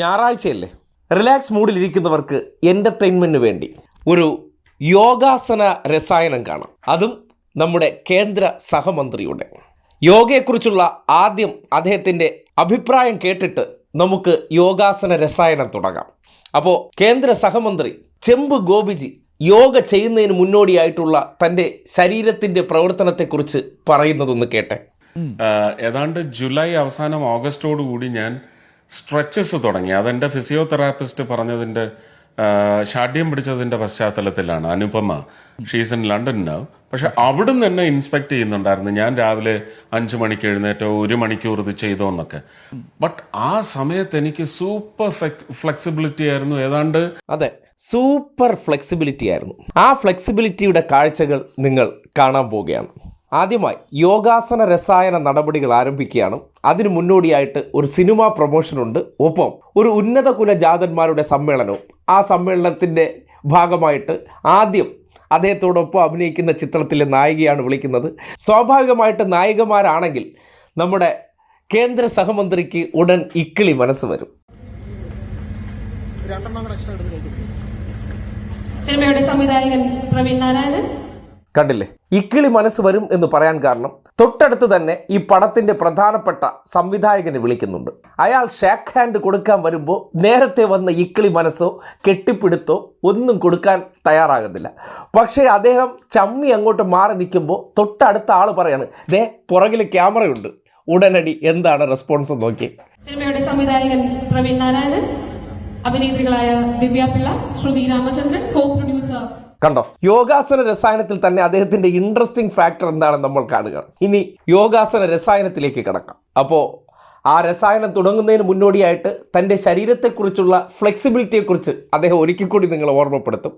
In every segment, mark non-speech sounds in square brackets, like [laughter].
ഞായറാഴ്ചയല്ലേ? Relax മൂഡിലിരിക്കുന്നവർക്ക് എന്റർടൈൻമെന്റിന് വേണ്ടി ഒരു യോഗാസന രസായനം കാണാം. അതും നമ്മുടെ കേന്ദ്ര സഹമന്ത്രിയുടെ. യോഗയെക്കുറിച്ചുള്ള ആദ്യം അദ്ദേഹത്തിന്റെ അഭിപ്രായം കേട്ടിട്ട് നമുക്ക് യോഗാസന രസായനം തുടങ്ങാം. അപ്പോൾ കേന്ദ്ര സഹമന്ത്രി ചെമ്പ് ഗോപിജി യോഗ ചെയ്യുന്നതിന് മുന്നോടിയായിട്ടുള്ള തന്റെ ശരീരത്തിന്റെ പ്രവർത്തനത്തെക്കുറിച്ച് പറയുന്നതൊന്ന് കേട്ടെ. ഏതാണ്ട് ജൂലൈ അവസാനം ഓഗസ്റ്റോട് കൂടി ഞാൻ സ്ട്രെച്ചസ് തുടങ്ങി. അതെന്റെ ഫിസിയോതെറാപ്പിസ്റ്റ് പറഞ്ഞതിന്റെ ഷാഠ്യം പിടിച്ചതിന്റെ പശ്ചാത്തലത്തിലാണ് അനുപമ. ഷീസ് ലണ്ടൻ നൗ പക്ഷെ അവിടുന്ന് തന്നെ ഇൻസ്പെക്ട് ചെയ്യുന്നുണ്ടായിരുന്നു. ഞാൻ രാവിലെ അഞ്ചു മണിക്ക് എഴുന്നേറ്റോ ഒരു മണിക്കൂർ ഇത് ചെയ്തോ എന്നൊക്കെ. ബട്ട് ആ സമയത്ത് എനിക്ക് സൂപ്പർ ഫ്ലെക്സിബിലിറ്റി ആയിരുന്നു. ഏതാണ്ട് അതെ സൂപ്പർ ഫ്ലെക്സിബിലിറ്റി ആയിരുന്നു. ആ ഫ്ലെക്സിബിലിറ്റിയുടെ കാഴ്ചകൾ നിങ്ങൾ കാണാൻ പോവുകയാണ്. ആദ്യമായി യോഗാസന രസായന നടപടികൾ ആരംഭിക്കുകയാണ്. അതിനു മുന്നോടിയായിട്ട് ഒരു സിനിമാ പ്രൊമോഷനുണ്ട് ഒപ്പം ഒരു ഉന്നത കുല ജാതന്മാരുടെ സമ്മേളനവും. ആ സമ്മേളനത്തിന്റെ ഭാഗമായിട്ട് ആദ്യം അദ്ദേഹത്തോടൊപ്പം അഭിനയിക്കുന്ന ചിത്രത്തിലെ നായികയാണ് വിളിക്കുന്നത്. സ്വാഭാവികമായിട്ട് നായികമാരാണെങ്കിൽ നമ്മുടെ കേന്ദ്ര സഹമന്ത്രിക്ക് ഉടൻ ഇക്കിളി മനസ്സ് വരും. സിനിമയുടെ സംവിധായകൻ പ്രവീൺ നാരായണൻ കണ്ടില്ലേ? ഇക്കിളി മനസ്സ് വരും എന്ന് പറയാൻ കാരണം തൊട്ടടുത്ത് തന്നെ ഈ പടത്തിന്റെ പ്രധാനപ്പെട്ട സംവിധായകനെ വിളിക്കുന്നുണ്ട്. അയാൾ ഷേക്ക് ഹാൻഡ് കൊടുക്കാൻ വരുമ്പോൾ നേരത്തെ വന്ന ഇക്കിളി മനസ്സോ കെട്ടിപ്പിടുത്തോ ഒന്നും കൊടുക്കാൻ തയ്യാറാകുന്നില്ല പക്ഷേ അദ്ദേഹം ചമ്മി അങ്ങോട്ട് മാറി നിൽക്കുമ്പോൾ തൊട്ടടുത്ത ആൾ പറയാണ് ദേ പുറകിൽ ക്യാമറയുണ്ട്. ഉടനടി എന്താണ് റെസ്പോൺസ് നോക്കി. സിനിമയുടെ സംവിധായകൻ പ്രവീൺ നാരായണൻ അഭിനേത്രികളായ ദിവ്യ പിള്ള ശ്രുതി രാമചന്ദ്രൻ കോ പ്രൊഡ്യൂസർ കണ്ടോ? യോഗാസന രസായനത്തിൽ തന്നെ അദ്ദേഹത്തിന്റെ ഇൻട്രസ്റ്റിംഗ് ഫാക്ടർ എന്താണെന്ന് നമ്മൾ കാണുക. ഇനി യോഗാസന രസായനത്തിലേക്ക് കിടക്കാം. അപ്പോൾ ആ രസായനം തുടങ്ങുന്നതിന് മുന്നോടിയായിട്ട് തന്റെ ശരീരത്തെക്കുറിച്ചുള്ള ഫ്ലെക്സിബിലിറ്റിയെക്കുറിച്ച് അദ്ദേഹം ഒരിക്കൽ കൂടി നിങ്ങൾ ഓർമ്മപ്പെടുത്തും.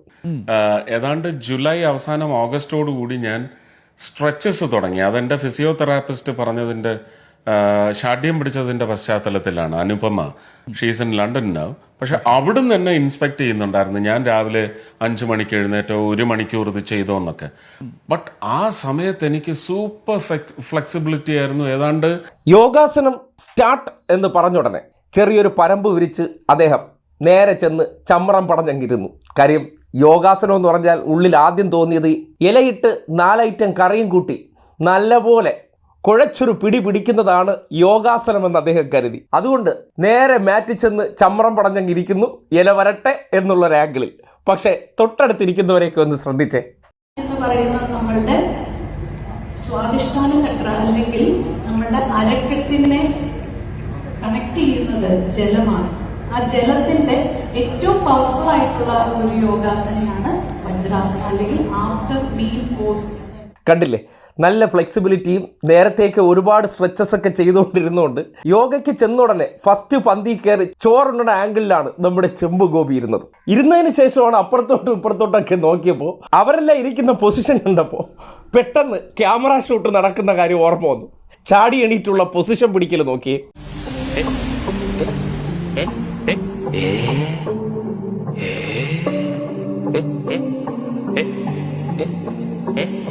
ഏതാണ്ട് ജൂലൈ അവസാനം ഓഗസ്റ്റോട് കൂടി ഞാൻ സ്ട്രെച്ചസ് തുടങ്ങി. അതെന്റെ ഫിസിയോതെറാപ്പിസ്റ്റ് പറഞ്ഞതിന്റെ ഷാഠ്യം പിടിച്ചതിന്റെ പശ്ചാത്തലത്തിലാണ് Anupama she's in London now പക്ഷെ അവിടുന്ന് തന്നെ ഇൻസ്പെക്ട് ചെയ്യുന്നുണ്ടായിരുന്നു. ഞാൻ രാവിലെ അഞ്ചു മണിക്ക് എഴുന്നേറ്റോ ഒരു മണിക്കൂർ ഇത് ചെയ്തോ എന്നൊക്കെ. ബട്ട് ആ സമയത്ത് എനിക്ക് സൂപ്പർ ഫ്ലെക്സിബിലിറ്റി ആയിരുന്നു. ഏതാണ്ട് യോഗാസനം സ്റ്റാർട്ട് എന്ന് പറഞ്ഞ ഉടനെ ചെറിയൊരു പരമ്പ് വിരിച്ച് അദ്ദേഹം നേരെ ചെന്ന് ചമ്രം പടഞ്ഞെങ്കിരുന്നു കാര്യം യോഗാസനം എന്ന് പറഞ്ഞാൽ ഉള്ളിൽ ആദ്യം തോന്നിയത് ഇലയിട്ട് നാലൈറ്റം കറിയും കൂട്ടി നല്ലപോലെ കുഴച്ചൊരു പിടി പിടിക്കുന്നതാണ് യോഗാസനം എന്ന് അദ്ദേഹം കരുതി. അതുകൊണ്ട് നേരെ മാറ്റിൽ ചെന്ന് ചമ്രം പടഞ്ഞങ്ങിരിക്കുന്നു ഇല വരട്ടെ എന്നുള്ള ആംഗിളിൽ. പക്ഷേ തൊട്ടടുത്തിരിക്കുന്നവരെയൊക്കെ ഒന്ന് ശ്രദ്ധിച്ചേ. എന്ന് പറയുന്ന നമ്മളുടെ സ്വാധിഷ്ഠാന ചക്ര അല്ലെങ്കിൽ നമ്മളുടെ അരക്കെട്ടിനെ കണക്ട് ചെയ്യുന്നത് ജലമാണ്. ആ ജലത്തിന്റെ ഏറ്റവും പവർഫുൾ ആയിട്ടുള്ള ഒരു യോഗാസനയാണ് വജ്രാസന അല്ലെങ്കിൽ ആഫ്റ്റർ മീൽ പോസ് കണ്ടില്ലേ? നല്ല ഫ്ലെക്സിബിലിറ്റിയും നേരത്തേക്ക് ഒരുപാട് സ്ട്രെച്ചസ് ഒക്കെ ചെയ്തുകൊണ്ടിരുന്നുകൊണ്ട് യോഗയ്ക്ക് ചെന്നുടനെ ഫസ്റ്റ് പന്തി കയറി ചോറുണ്ണുന്ന ആംഗിളിലാണ് നമ്മുടെ ചെമ്പ് ഗോപി ഇരുന്നത്. ഇരുന്നതിന് ശേഷമാണ് അപ്പുറത്തോട്ടും ഇപ്പുറത്തോട്ടൊക്കെ നോക്കിയപ്പോൾ അവരെല്ലാം ഇരിക്കുന്ന പൊസിഷൻ കണ്ടപ്പോൾ പെട്ടെന്ന് ക്യാമറ ഷൂട്ട് നടക്കുന്ന കാര്യം ഓർമ്മ വന്നു. ചാടി എണീറ്റുള്ള പൊസിഷൻ പിടിക്കൽ നോക്കി. നോക്കിയേ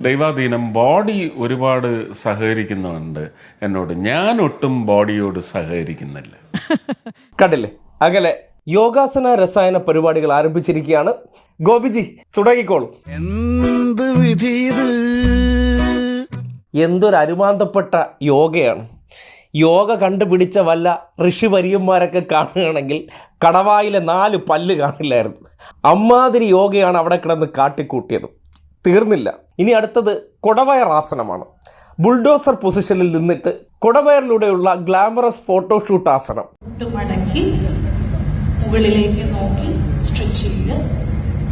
ദൈവാധീനം ബോഡി ഒരുപാട് സഹകരിക്കുന്നുണ്ട് എന്നോട്. ഞാൻ ഒട്ടും ബോഡിയോട് സഹകരിക്കുന്നില്ല. [laughs] കണ്ടില്ലേ? അകലെ യോഗാസന രസായന പരിപാടികൾ ആരംഭിച്ചിരിക്കുകയാണ്. ഗോപിജി തുടങ്ങിക്കോളൂ. എന്ത് വിധി എന്തൊരു അരുമാന്തപ്പെട്ട യോഗയാണ്. യോഗ കണ്ടുപിടിച്ച വല്ല ഋഷിവര്യന്മാരൊക്കെ കാണുകയാണെങ്കിൽ കടവായിലെ നാല് പല്ല് കാണില്ലായിരുന്നു. അമ്മാതിരി യോഗയാണ് അവിടെ കിടന്ന് കാട്ടിക്കൂട്ടിയത്. തീർന്നില്ല. ഇനി അടുത്തത് കൊടവയറാസനമാണ് ബുൾഡോസർ പൊസിഷനിൽ നിന്നിട്ട് കൊടവയറിലൂടെയുള്ള ഗ്ലാമറസ് ഫോട്ടോഷൂട്ട് ആസനം. മടക്കി മുകളിലേക്ക് നോക്കി സ്ട്രെച്ച് ചെയ്ത്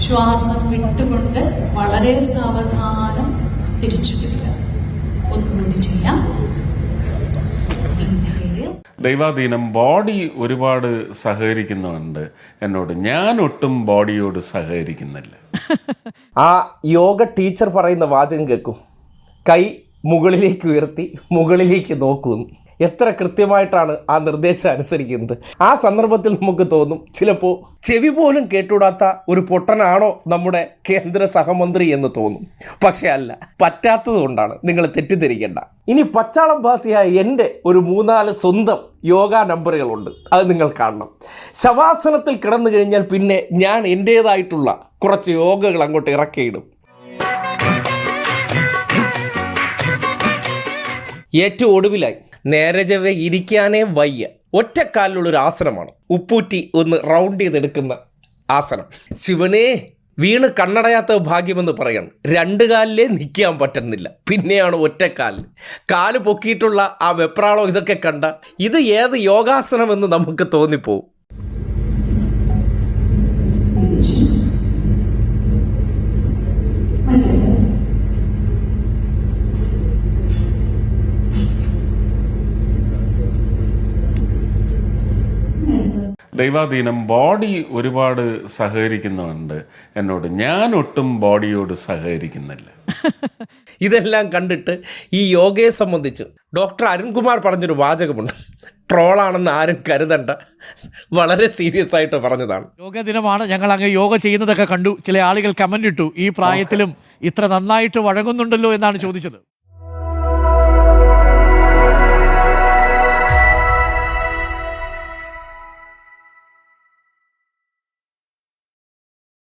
ശ്വാസം വിട്ടുകൊണ്ട് വളരെ സാവധാനം തിരിച്ചു വരിക. ഒന്നുകൂടി ചെയ്യാം. ദൈവാധീനം ബോഡി ഒരുപാട് സഹകരിക്കുന്നുണ്ട് എന്നോട്. ഞാൻ ഒട്ടും ബോഡിയോട് സഹകരിക്കുന്നില്ല. ആ യോഗ ടീച്ചർ പറയുന്ന വാചകം കേൾക്കും. കൈ മുകളിലേക്ക് ഉയർത്തി മുകളിലേക്ക് നോക്കുന്നു എത്ര കൃത്യമായിട്ടാണ് ആ നിർദ്ദേശം അനുസരിക്കുന്നത്? ആ സന്ദർഭത്തിൽ നമുക്ക് തോന്നും ചിലപ്പോൾ ചെവി പോലും കേട്ടുകൂടാത്ത ഒരു പൊട്ടനാണോ നമ്മുടെ കേന്ദ്ര സഹമന്ത്രി എന്ന് തോന്നും. പക്ഷെ അല്ല പറ്റാത്തതുകൊണ്ടാണ് നിങ്ങൾ തെറ്റിദ്ധരിക്കേണ്ട. ഇനി പച്ചാളം ഭാസിയായ എന്റെ ഒരു മൂന്നാൽ സ്വന്തം യോഗ നമ്പറുകളുണ്ട്. അത് നിങ്ങൾ കാണണം. ശവാസനത്തിൽ കിടന്നു കഴിഞ്ഞാൽ പിന്നെ ഞാൻ എന്റേതായിട്ടുള്ള കുറച്ച് യോഗകൾ അങ്ങോട്ട് ഇറക്കിയിടും. ഏറ്റവും ഒടുവിലായി നേരെ ചൊവ്വെ ഇരിക്കാനേ വയ്യ. ഒറ്റക്കാലിലുള്ള ഒരു ആസനമാണ്. ഉപ്പൂറ്റി ഒന്ന് റൗണ്ട് ചെയ്തെടുക്കുന്ന ആസനം. ശിവനെ വീണ് കണ്ണടയാത്ത ഭാഗ്യമെന്ന് പറയണം. രണ്ട് കാലിലേ നിൽക്കാൻ പറ്റുന്നില്ല. പിന്നെയാണ് ഒറ്റക്കാലിൽ കാൽ പൊക്കിയിട്ടുള്ള ആ വെപ്രാളോ ഇതൊക്കെ കണ്ട ഇത് ഏത് യോഗാസനമെന്ന് നമുക്ക് തോന്നിപ്പോവും. ദൈവാധീനം ബോഡി ഒരുപാട് സഹകരിക്കുന്നുണ്ട് എന്നോട്. ഞാൻ ഒട്ടും ബോഡിയോട് സഹകരിക്കുന്നില്ല. [laughs] ഇതെല്ലാം കണ്ടിട്ട് ഈ യോഗയെ സംബന്ധിച്ച് ഡോക്ടർ അരുൺകുമാർ പറഞ്ഞൊരു വാചകമുണ്ട്. ട്രോളാണെന്ന് ആരും കരുതണ്ട. വളരെ സീരിയസ് ആയിട്ട് പറഞ്ഞതാണ്. യോഗ ദിനമാണ്. ഞങ്ങൾ അങ്ങ് യോഗ ചെയ്യുന്നതൊക്കെ കണ്ടു. ചില ആളുകൾ കമന്റ് ഇട്ടു. ഈ പ്രായത്തിലും ഇത്ര നന്നായിട്ട് വഴങ്ങുന്നുണ്ടല്ലോ എന്നാണ് ചോദിച്ചത്.